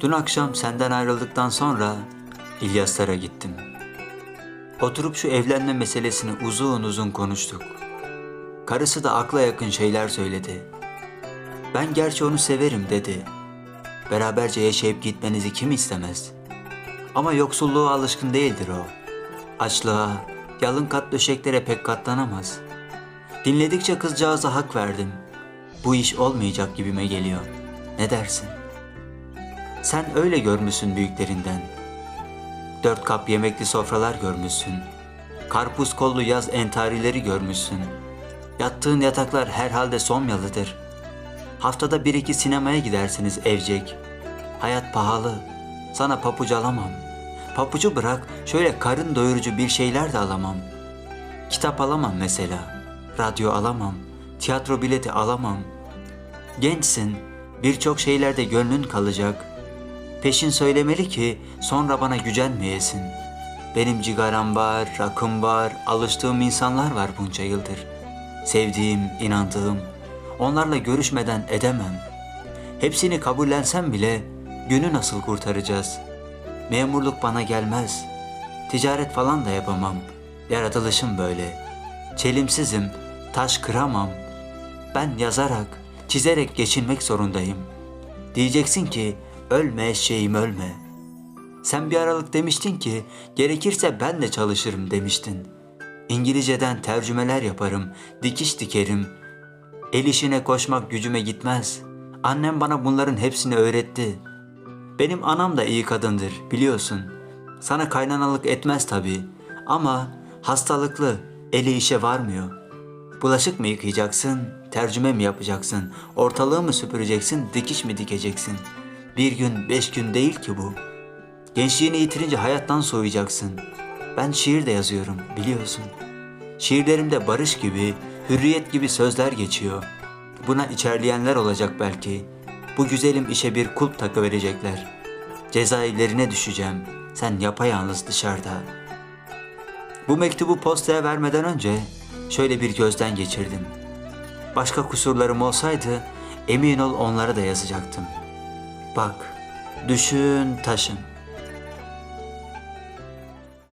Dün akşam senden ayrıldıktan sonra İlyaslara gittim. Oturup şu evlenme meselesini uzun uzun konuştuk. Karısı da akla yakın şeyler söyledi. Ben gerçi onu severim dedi. Beraberce yaşayıp gitmenizi kim istemez? Ama yoksulluğa alışkın değildir o. Açlığa, yalın kat döşeklere pek katlanamaz. Dinledikçe kızcağıza hak verdim. Bu iş olmayacak gibime geliyor. Ne dersin? Sen öyle görmüşsün büyüklerinden. Dört kap yemekli sofralar görmüşsün. Karpuz kollu yaz entarileri görmüşsün. Yattığın yataklar herhalde somyalıdır. Haftada bir iki sinemaya gidersiniz evcek. Hayat pahalı. Sana papuç alamam. Papucu bırak şöyle karın doyurucu bir şeyler de alamam. Kitap alamam mesela. Radyo alamam. Tiyatro bileti alamam. Gençsin. Birçok şeylerde gönlün kalacak. Peşin söylemeli ki sonra bana gücenmeyesin. Benim cigaram var, rakım var, alıştığım insanlar var bunca yıldır. Sevdiğim, inandığım. Onlarla görüşmeden edemem. Hepsini kabullensem bile günü nasıl kurtaracağız? Memurluk bana gelmez. Ticaret falan da yapamam. Yaratılışım böyle. Çelimsizim, taş kıramam. Ben yazarak, çizerek geçinmek zorundayım. Diyeceksin ki ölme eşeğim ölme. Sen bir aralık demiştin ki gerekirse ben de çalışırım demiştin. İngilizceden tercümeler yaparım, dikiş dikerim. El işine koşmak gücüme gitmez. Annem bana bunların hepsini öğretti. Benim anam da iyi kadındır biliyorsun. Sana kaynanalık etmez tabii. Ama hastalıklı, eli işe varmıyor. Bulaşık mı yıkayacaksın, tercüme mi yapacaksın, ortalığı mı süpüreceksin, dikiş mi dikeceksin? Bir gün, beş gün değil ki bu. Gençliğini yitirince hayattan soğuyacaksın. Ben şiir de yazıyorum, biliyorsun. Şiirlerimde barış gibi, hürriyet gibi sözler geçiyor. Buna içerleyenler olacak belki. Bu güzelim işe bir kulp takı verecekler. Cezaevlerine düşeceğim. Sen yapayalnız dışarıda. Bu mektubu postaya vermeden önce şöyle bir gözden geçirdim. Başka kusurlarım olsaydı emin ol onlara da yazacaktım. Bak, düşün taşın.